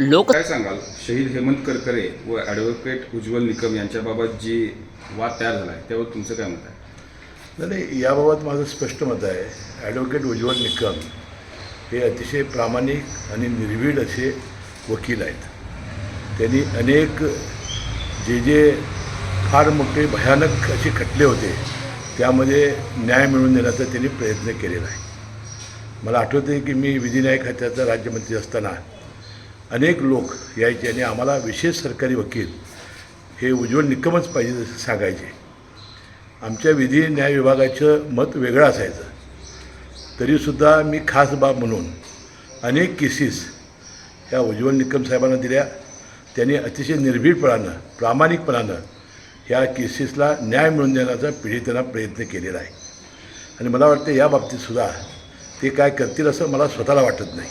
लोक काय सांगाल? शहीद हेमंत करकरे व ॲडव्होकेट उज्ज्वल निकम यांच्याबाबत जी वाद तयार झाला आहे त्यावर तुमचं काय मत आहे? नाही, नाही याबाबत माझं स्पष्ट मत आहे. ॲडव्होकेट उज्ज्वल निकम हे अतिशय प्रामाणिक आणि निर्भीड असे वकील आहेत. त्यांनी अनेक जे जे फार मोठे भयानक असे खटले होते त्यामध्ये न्याय मिळवून देण्याचा त्यांनी प्रयत्न केलेला आहे. मला आठवते की मी विधिन्याय खात्याचा राज्यमंत्री असताना अनेक लोक यायचे आणि आम्हाला विशेष सरकारी वकील हे उज्ज्वल निकमच पाहिजे सांगायचे. आमच्या विधी न्याय विभागाचं मत वेगळं असायचं. तरीसुद्धा मी खास बाब म्हणून अनेक केसेस ह्या उज्ज्वल निकम साहेबांना दिल्या. त्यांनी अतिशय निर्भीडपणानं प्रामाणिकपणानं ह्या केसेसला न्याय मिळवून देण्याचा पीडितांना प्रयत्न केलेला आहे. आणि मला वाटतं या बाबतीतसुद्धा ते काय करतील असं मला स्वतःला वाटत नाही.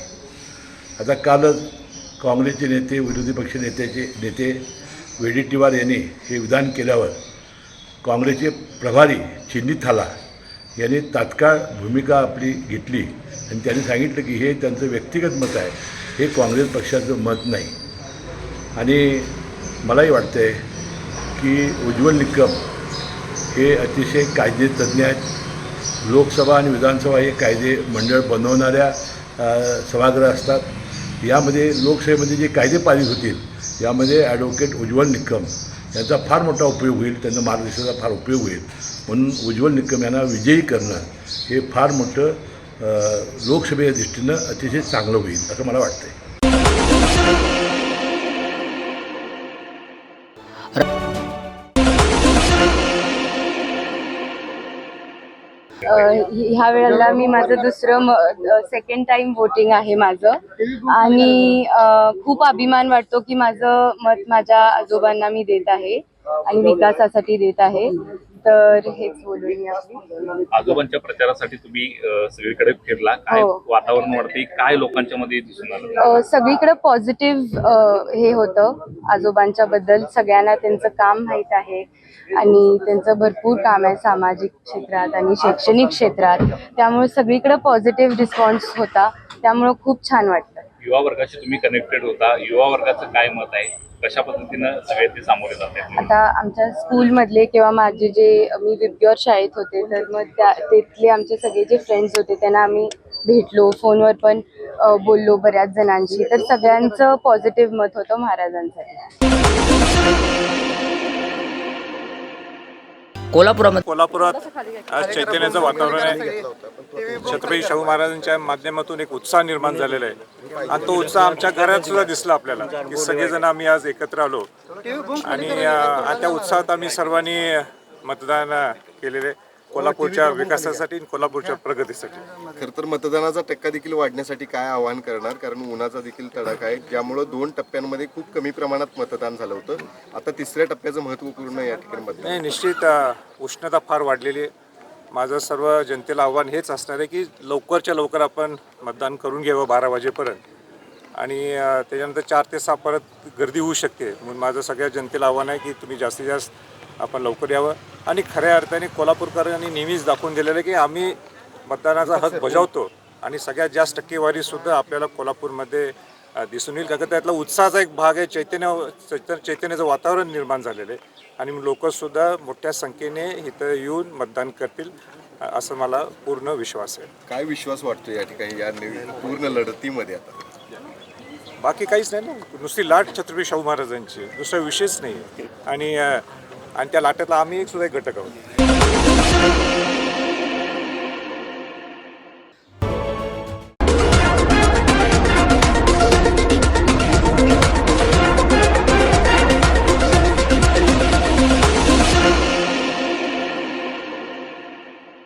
आता कालच काँग्रेसचे नेते विरोधी पक्ष नेत्याचे नेते वेडेट्टीवार यांनी हे विधान केल्यावर काँग्रेसचे प्रभारी चिन्नी थाला यांनी तात्काळ भूमिका आपली घेतली. आणि त्यांनी सांगितलं की हे त्यांचं व्यक्तिगत मत आहे. हे काँग्रेस पक्षाचं मत नाही. आणि मलाही वाटतं आहे की उज्ज्वल निकम हे अतिशय कायदेतज्ञ आहेत. लोकसभा आणि विधानसभा हे कायदे मंडळ बनवणाऱ्या सभागृह असतात. यामध्ये लोकसभेमध्ये जे कायदे पारित होतील यामध्ये ॲडव्होकेट उज्ज्वल निकम यांचा फार मोठा उपयोग होईल त्यांना मार्गदर्शनाचा फार उपयोग होईल. म्हणून उज्ज्वल निकम यांना विजयी करणं हे फार मोठं लोकसभेच्या दृष्टीनं अतिशय चांगलं होईल असं मला वाटतं ह्या वेळेला मी माझं दुसरं सेकंड टाइम वोटिंग आहे माझं. आणि खूप अभिमान वाटतो की माझं मत माझ्या आजोबांना मी देत आहे आणि विकासासाठी देत आहे. तर हेच बोलून आपली आजोबांच्या प्रचारासाठी तुम्ही अ, सगळीकडे फिरला. काय हो. वातावरण वाटते काय लोकांच्या मध्ये दिसून आलं? अ, सगळीकडे पॉझिटिव्ह हे होतं. आजोबांच्या बद्दल सगळ्यांना त्यांचं काम माहीत आहे. आणि त्यांचं भरपूर काम आहे सामाजिक क्षेत्रात आणि शैक्षणिक क्षेत्रात. त्यामुळे सगळीकडे पॉझिटिव्ह रिस्पॉन्स होता. त्यामुळं खूप छान वाटतं युवा वर्गाशी तुम्ही कनेक्टेड होता. युवा वर्गाचं काय मत आहे? कशा पद्धतीनं सगळे ते सामोरे जात आहेत? आता आमच्या स्कूलमधले किंवा माझे जे मी विप्युअर शाळेत होते तर मग त्या तिथले आमचे सगळे जे फ्रेंड्स होते त्यांना आम्ही भेटलो. फोनवर पण बोललो बऱ्याच जणांशी. तर सगळ्यांचं पॉझिटिव्ह मत होतं महाराजांसाठी. कोल्हापुरामध्ये? कोल्हापुरात आज चैतन्याचं वातावरण आहे. छत्रपती शाहू महाराजांच्या माध्यमातून एक उत्साह निर्माण झालेला आहे. आणि तो उत्साह आमच्या घरात सुद्धा दिसला आपल्याला की सगळेजण आम्ही आज एकत्र आलो. आणि आणि त्या उत्साहात आम्ही सर्वांनी मतदान केलेले कोल्हापूरच्या विकासासाठी आणि कोल्हापूरच्या प्रगतीसाठी. खरं तर मतदानाचा टक्का देखील वाढण्यासाठी काय आवाहन करणार? कारण उन्हाचा देखील तडाखा आहे. ज्यामुळं दोन टप्प्यांमध्ये खूप कमी प्रमाणात मतदान झालं होतं. आता तिसऱ्या टप्प्याचं महत्त्वपूर्ण या ठिकाणी मतदान. नाही निश्चित अं, उष्णता फार वाढलेली आहे. माझं सर्व जनतेला आव्हान हेच असणार आहे की लवकरच्या लवकर आपण मतदान करून घ्यावं बारा वाजेपर्यंत. आणि अं, त्याच्यानंतर चार ते सहा परत गर्दी होऊ शकते. म्हणून माझं सगळ्या जनतेला आव्हान आहे की तुम्ही जास्तीत जास्त आपण लवकर यावं. आणि खऱ्या अर्थाने कोल्हापूरकरांनी नेहमीच दाखवून दिलेलं आहे की आम्ही मतदानाचा हक बजावतो. आणि सगळ्यात जास्त टक्केवारीसुद्धा आपल्याला कोल्हापूरमध्ये दिसून येईल. का का त्यातला उत्साहाचा एक भाग आहे चैतन्य चैतन्य चैतन्याचं वातावरण निर्माण झालेलं आहे. आणि लोकसुद्धा मोठ्या संख्येने इथं येऊन मतदान करतील असं मला पूर्ण विश्वास आहे. काय विश्वास वाटतो या ठिकाणी या पूर्ण लढतीमध्ये आता? बाकी काहीच नाही ना. नुसती लाट छत्रपती शाहू महाराजांची. दुसरा विषयच नाही. आणि आणि त्या लाटेतला आम्ही एक सुद्धा एक घटक आहोत.